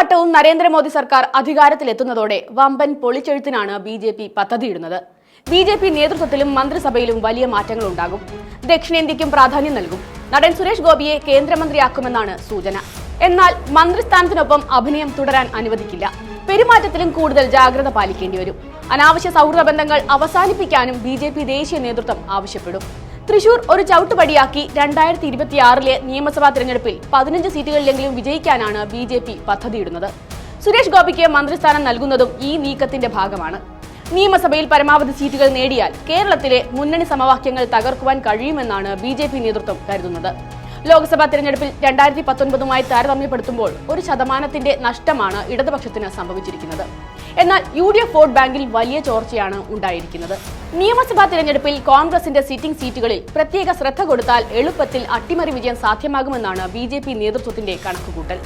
വട്ടവും നരേന്ദ്രമോദി സർക്കാർ അധികാരത്തിലെത്തുന്നതോടെ വമ്പൻ പൊളിച്ചെഴുത്തിനാണ് ബി ജെ പി പദ്ധതിയിടുന്നത്. ബി ജെ പി നേതൃത്വത്തിലും മന്ത്രിസഭയിലും വലിയ മാറ്റങ്ങൾ ഉണ്ടാകും ദക്ഷിണേന്ത്യക്കും പ്രാധാന്യം നൽകും. നടൻ സുരേഷ് ഗോപിയെ കേന്ദ്രമന്ത്രിയാക്കുമെന്നാണ് സൂചന. എന്നാൽ മന്ത്രിസ്ഥാനത്തിനൊപ്പം അഭിനയം തുടരാൻ അനുവദിക്കില്ല. പെരുമാറ്റത്തിലും കൂടുതൽ ജാഗ്രത പാലിക്കേണ്ടി വരും. അനാവശ്യ സൗഹൃദ ബന്ധങ്ങൾ അവസാനിപ്പിക്കാനും ബി ദേശീയ നേതൃത്വം ആവശ്യപ്പെടും. തൃശൂർ ഒരു ചവിട്ടുപടിയാക്കി രണ്ടായിരത്തി ഇരുപത്തിയാറിലെ നിയമസഭാ തിരഞ്ഞെടുപ്പിൽ പതിനഞ്ച് സീറ്റുകളിലെങ്കിലും വിജയിക്കാനാണ് ബി ജെ പി പദ്ധതിയിടുന്നത്. സുരേഷ് ഗോപിക്ക് മന്ത്രിസ്ഥാനം നൽകുന്നതും ഈ നീക്കത്തിന്റെ ഭാഗമാണ്. നിയമസഭയിൽ പരമാവധി സീറ്റുകൾ നേടിയാൽ കേരളത്തിലെ മുന്നണി സമവാക്യങ്ങൾ തകർക്കുവാൻ കഴിയുമെന്നാണ് ബി നേതൃത്വം കരുതുന്നത്. ലോക്സഭാ തെരഞ്ഞെടുപ്പിൽ രണ്ടായിരത്തി പത്തൊൻപതുമായി താരതമ്യപ്പെടുത്തുമ്പോൾ ഒരു ശതമാനത്തിന്റെ നഷ്ടമാണ് ഇടതുപക്ഷത്തിന് സംഭവിച്ചിരിക്കുന്നത്. എന്നാൽ യു ഡി എഫ് വോട്ട് ബാങ്കിൽ വലിയ ചോർച്ചയാണ് ഉണ്ടായിരിക്കുന്നത്. നിയമസഭാ തെരഞ്ഞെടുപ്പിൽ കോൺഗ്രസിന്റെ സിറ്റിംഗ് സീറ്റുകളിൽ പ്രത്യേക ശ്രദ്ധ കൊടുത്താൽ എളുപ്പത്തിൽ അട്ടിമറി വിജയം സാധ്യമാകുമെന്നാണ് ബി നേതൃത്വത്തിന്റെ കണക്കുകൂട്ടൽ.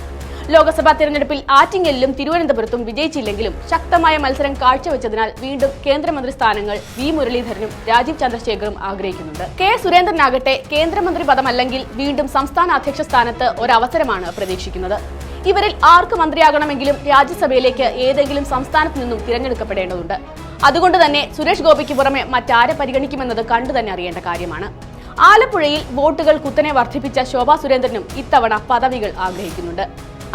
ലോക്സഭാ തെരഞ്ഞെടുപ്പിൽ ആറ്റിങ്ങലിലും തിരുവനന്തപുരത്തും വിജയിച്ചില്ലെങ്കിലും ശക്തമായ മത്സരം കാഴ്ചവെച്ചതിനാൽ വീണ്ടും കേന്ദ്രമന്ത്രി സ്ഥാനങ്ങൾ വി മുരളീധരനും രാജീവ് ചന്ദ്രശേഖറും ആഗ്രഹിക്കുന്നുണ്ട്. കെ സുരേന്ദ്രനാകട്ടെ കേന്ദ്രമന്ത്രി പദമല്ലെങ്കിൽ വീണ്ടും സംസ്ഥാന അധ്യക്ഷ സ്ഥാനത്ത് ഒരവസരമാണ് പ്രതീക്ഷിക്കുന്നത്. ഇവരിൽ ആർക്ക് മന്ത്രിയാകണമെങ്കിലും രാജ്യസഭയിലേക്ക് ഏതെങ്കിലും സംസ്ഥാനത്ത് നിന്നും തിരഞ്ഞെടുക്കപ്പെടേണ്ടതുണ്ട്. അതുകൊണ്ട് തന്നെ സുരേഷ് ഗോപിക്ക് പുറമെ മറ്റാരെ പരിഗണിക്കുമെന്നത് കണ്ടു തന്നെ അറിയേണ്ട കാര്യമാണ്. ആലപ്പുഴയിൽ വോട്ടുകൾ കുത്തനെ വർദ്ധിപ്പിച്ച ശോഭാ സുരേന്ദ്രനും ഇത്തവണ പദവികൾ ആഗ്രഹിക്കുന്നുണ്ട്.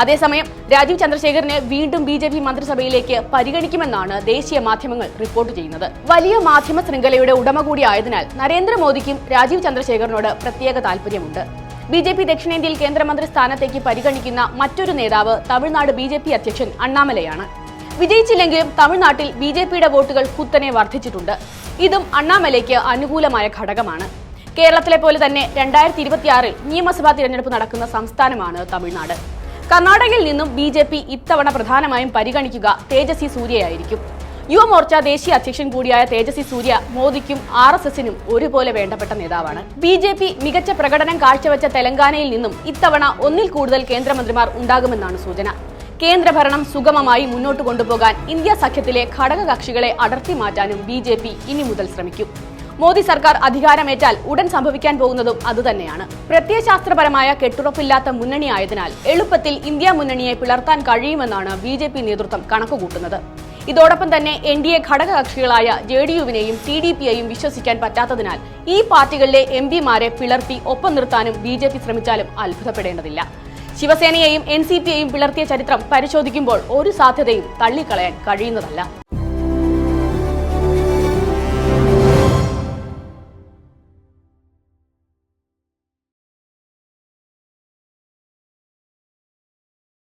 അതേസമയം രാജീവ് ചന്ദ്രശേഖറിനെ വീണ്ടും ബി ജെ പി മന്ത്രിസഭയിലേക്ക് പരിഗണിക്കുമെന്നാണ് ദേശീയ മാധ്യമങ്ങൾ റിപ്പോർട്ട് ചെയ്യുന്നത്. വലിയ മാധ്യമ ശൃംഖലയുടെ ഉടമ കൂടിയായതിനാൽ നരേന്ദ്രമോദിക്കും രാജീവ് ചന്ദ്രശേഖറിനോട് പ്രത്യേക താൽപര്യമുണ്ട് ബി ജെ പി ദക്ഷിണേന്ത്യയിൽ കേന്ദ്രമന്ത്രി സ്ഥാനത്തേക്ക് പരിഗണിക്കുന്ന മറ്റൊരു നേതാവ് തമിഴ്നാട് ബി ജെ പി അധ്യക്ഷൻ അണ്ണാമലയാണ്. വിജയിച്ചില്ലെങ്കിലും തമിഴ്നാട്ടിൽ ബി ജെ പിയുടെ വോട്ടുകൾ കുത്തനെ വർദ്ധിച്ചിട്ടുണ്ട്. ഇതും അണ്ണാമലയ്ക്ക് അനുകൂലമായ ഘടകമാണ്. കേരളത്തിലെ പോലെ തന്നെ രണ്ടായിരത്തി ഇരുപത്തിയാറിൽ നിയമസഭാ തിരഞ്ഞെടുപ്പ് നടക്കുന്ന സംസ്ഥാനമാണ് തമിഴ്നാട്. കർണാടകയിൽ നിന്നും ബി ജെ പി ഇത്തവണ പ്രധാനമായും പരിഗണിക്കുക തേജസ്വി സൂര്യയായിരിക്കും. യുവമോർച്ച ദേശീയ അധ്യക്ഷൻ കൂടിയായ തേജസ്വി സൂര്യ മോദിക്കും ആർ എസ് എസിനും ഒരുപോലെ വേണ്ടപ്പെട്ട നേതാവാണ്. ബി ജെ പി മികച്ച പ്രകടനം കാഴ്ചവെച്ച തെലങ്കാനയിൽ നിന്നും ഇത്തവണ ഒന്നിൽ കൂടുതൽ കേന്ദ്രമന്ത്രിമാർ ഉണ്ടാകുമെന്നാണ് സൂചന. കേന്ദ്രഭരണം സുഗമമായി മുന്നോട്ട് കൊണ്ടുപോകാൻ ഇന്ത്യ സഖ്യത്തിലെ ഘടകകക്ഷികളെ അടർത്തി മാറ്റാനും ബി ജെ പി ഇനി മുതൽ ശ്രമിക്കും. മോദി സർക്കാർ അധികാരമേറ്റാൽ ഉടൻ സംഭവിക്കാൻ പോകുന്നതും അതുതന്നെയാണ്. പ്രത്യയശാസ്ത്രപരമായ കെട്ടുറപ്പില്ലാത്ത മുന്നണിയായതിനാൽ എളുപ്പത്തിൽ ഇന്ത്യ മുന്നണിയെ പിളർത്താൻ കഴിയുമെന്നാണ് ബി ജെ പി നേതൃത്വം കണക്കുകൂട്ടുന്നത്. ഇതോടൊപ്പം തന്നെ എൻ ഡി എ ഘടകകക്ഷികളായ ജെ ഡി യുവിനെയും ടി ഡി പിയെയും വിശ്വസിക്കാൻ പറ്റാത്തതിനാൽ ഈ പാർട്ടികളിലെ എം പിമാരെ പിളർത്തി ഒപ്പം നിർത്താനും ബി ജെ പി ശ്രമിച്ചാലും അത്ഭുതപ്പെടേണ്ടതില്ല. ശിവസേനയെയും എൻ സി പിയെയും പിളർത്തിയ ചരിത്രം പരിശോധിക്കുമ്പോൾ ഒരു സാധ്യതയും തള്ളിക്കളയാൻ കഴിയുന്നതല്ല.